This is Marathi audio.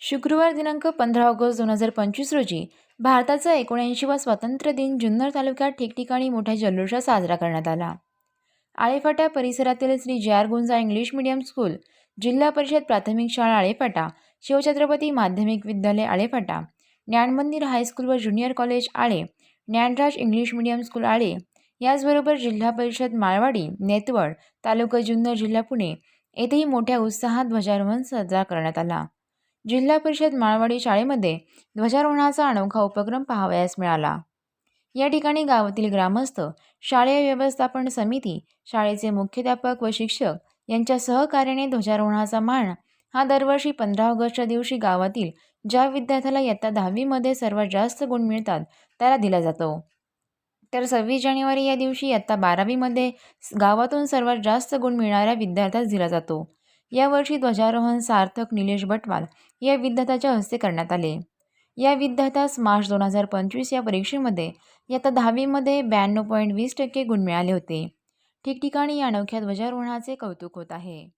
शुक्रवार दिनांक पंधरा ऑगस्ट दोन हजार पंचवीस रोजी भारताचा एकोणऐंशीवा स्वातंत्र्य दिन जुन्नर तालुक्यात ठिकठिकाणी मोठ्या जल्लोषात साजरा करण्यात आला. आळेफाटा परिसरातील Shri J R Gunja English medium school Zilla Parishad प्राथमिक शाळा आळेफाटा शिवछत्रपती माध्यमिक विद्यालय आळेफाटा ज्ञानमंदिर हायस्कूल व junior college Ale Dnyanraj English medium school Ale याचबरोबर जिल्हा परिषद माळवाडी नेतवड तालुका जुन्नर जिल्हा पुणे येथेही मोठ्या उत्साहात ध्वजारोहण साजरा करण्यात आला. जिल्हा परिषद माळवाडी शाळेमध्ये ध्वजारोहणाचा अनोखा उपक्रम पाहावयास मिळाला. या ठिकाणी गावातील ग्रामस्थ शालेय व्यवस्थापन समिती शाळेचे मुख्याध्यापक व शिक्षक यांच्या सहकार्याने ध्वजारोहणाचा मान हा दरवर्षी पंधरा ऑगस्टच्या दिवशी गावातील ज्या विद्यार्थ्याला इयत्ता दहावीमध्ये सर्वात जास्त गुण मिळतात त्याला दिला जातो. तर सव्वीस जानेवारी या दिवशी इयत्ता बारावीमध्ये गावातून सर्वात जास्त गुण मिळणाऱ्या विद्यार्थ्यास दिला जातो. यावर्षी ध्वजारोहण सार्थक निलेश बटवाल या विद्यार्थ्याच्या हस्ते करण्यात आले. या विद्यार्थ्यास मार्च दोन हजार पंचवीस या परीक्षेमध्ये इयत्ता दहावीमध्ये ब्याण्णव पॉईंट वीस टक्के गुण मिळाले होते. ठिकठिकाणी या अनोख्या ध्वजारोहणाचे कौतुक होत आहे.